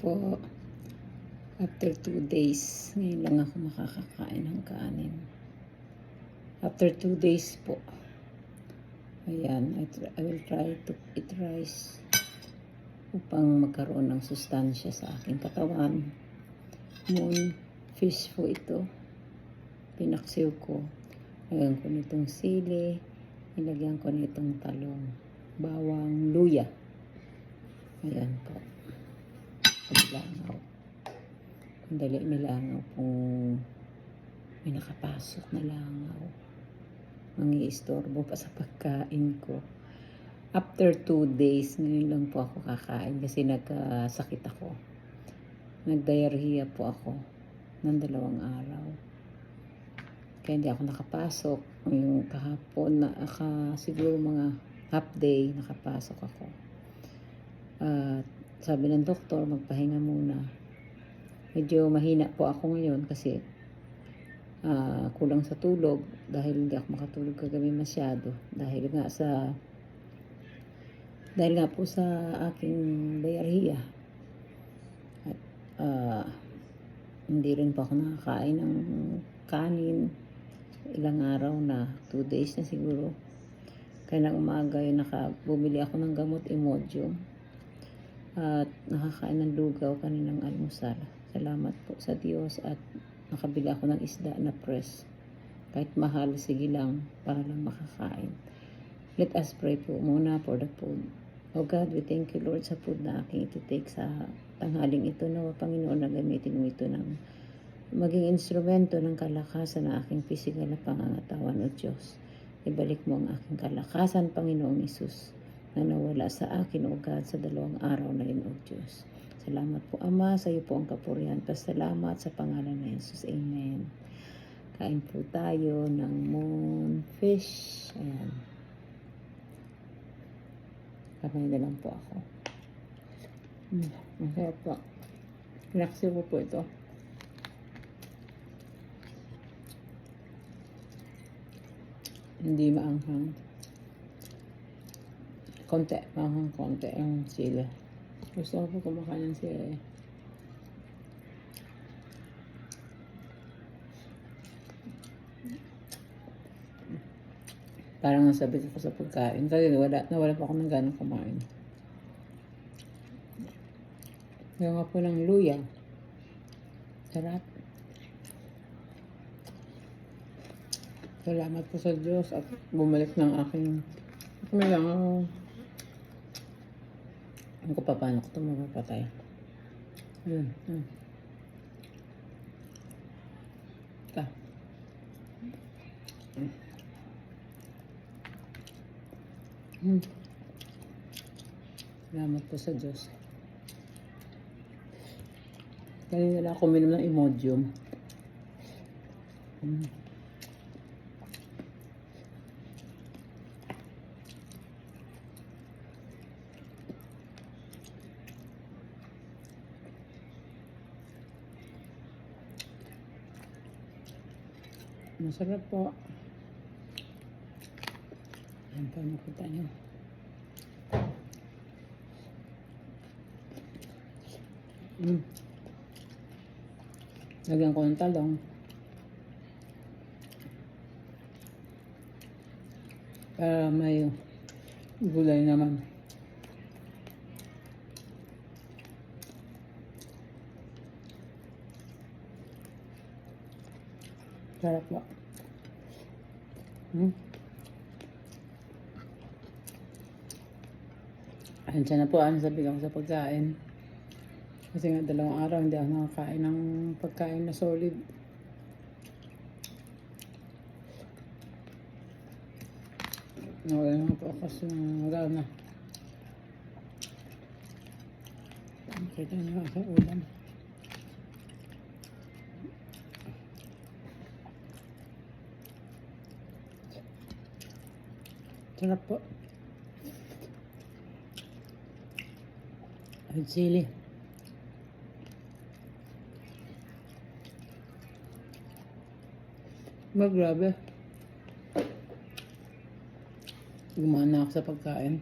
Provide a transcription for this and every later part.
po. After two days, ngayon lang ako makakakain ng kanin. After two days po. Ayan, I, I will try to eat rice upang magkaroon ng sustansya sa aking katawan. Moon fish po ito. Pinaksiw ko. Lagyan ko nitong sili. Nilagyan ko nitong talong. Bawang luya. Ayan po. Dali nilangaw kung may nakapasok na langaw. Mangi-istorbo pa sa pagkain ko. After two days, ngayon lang po ako kakain kasi nagkasakit ako. Nag-diarrhea po ako ng dalawang araw. Kaya hindi ako nakapasok. Yung kahapon na aka, siguro mga half day nakapasok ako. At sabi ng doktor, magpahinga muna. Medyo mahina po ako ngayon kasi ah, kulang sa tulog dahil hindi ako makatulog kagabi masyado. Dahil nga sa dahil nga po sa aking diarrhea. At ah, hindi rin po ako nakakain ng kanin. Ilang araw na, two days na siguro. Kaya nang umaga yun, nakabumili ako ng gamot Imodium. At nakakain ng lugaw kaninang almusal. Salamat po sa Diyos at nakabili ako ng isda na press. Kahit mahal, sige lang para lang makakain. Let us pray po muna for the food. O God, we thank you Lord sa food na aking iti-take sa tanghaling ito na Panginoon na gamitin mo ito ng maging instrumento ng kalakasan ng aking pisikal na pangangatawan o Diyos. Ibalik mo ang aking kalakasan, Panginoong Isus, na nawala sa akin, O God, sa dalawang araw na rin, O Diyos. Salamat po, Ama. Sa iyo po ang kapurihan. Pasalamat sa pangalan ng Jesus. Amen. Kain po tayo ng moon fish. Ayan. Kamay na lang po ako. Mm, masarap po. Pinaksiw ko po ito. Hindi maanghang. Konti, maanghang konti ang sili. Gusto ko po kumakain ng sili. Parang nasabit ako sa pagkain. Kasi wala, nawala pa ako ng ganang kumain. Nga po ng luya. Sarap. Salamat po sa Diyos at bumalik ng aking may Ano ko pa paano ko ito mapapatay. Ayun. Ayun. Ika. Hmm. Salamat po sa Diyos. Kanina lang ako minom ng Imodium. Hmm. Masarap po. Ayan pa makita niyo. Mm. Lagyan ko ng talong. Para may gulay naman. Sarap po. Hmm. Andiyan na po ang sabi ko sa pagkain. Kasi nga dalawang araw hindi ako nakakain ng pagkain na solid. Nawala nga po ako sa gana. Kita niyo sa ulam. Sarap po. Ang sili. Ba. Gumana ako sa pagkain.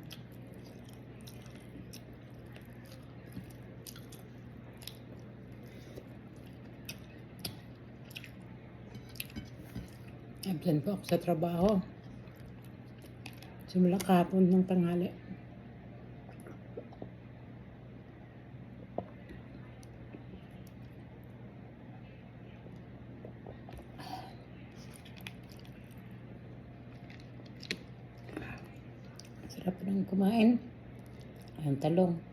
Absent po ako sa trabaho. Simula kahapon ng tanghali. Sarap lang kumain. Ang talong.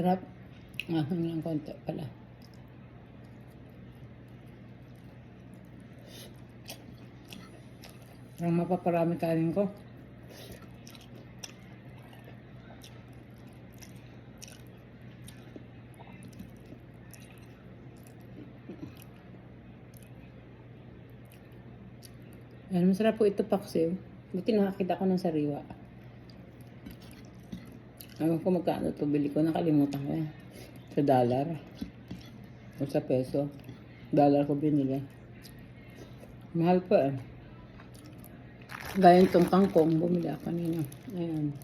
Sarap. Mahang lang konti pala. Parang mapaparami kanin ko. Yan, masarap po ito paksiw. Buti nakakita ko ng sariwa. Ewan ko magkano to bili ko. Nakalimutan ko eh. Sa dollar. O sa peso. Dollar ko binili. Mahal pa eh. Gaya itong kangkong, bumili ako kanina. Ayan.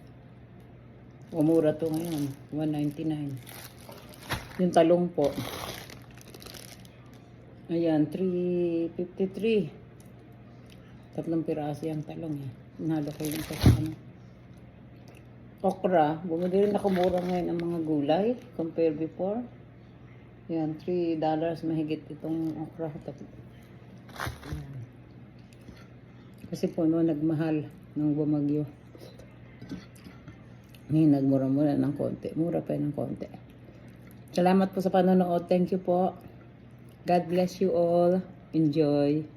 Umura to ngayon. 199. Yung talong po. Ayan, 353. Tatlong piraso yung talong eh. Nalo ko yung sa ano. Okra. Bumili rin ako mura ngayon ang mga gulay. Compare before. Yan, 3 dollars mahigit itong okra. Kasi po no, nagmahal nung bumagyo. Ngayon, nagmura-mura ng konti. Mura pa ng konti. Salamat po sa panonood. Thank you po. God bless you all. Enjoy.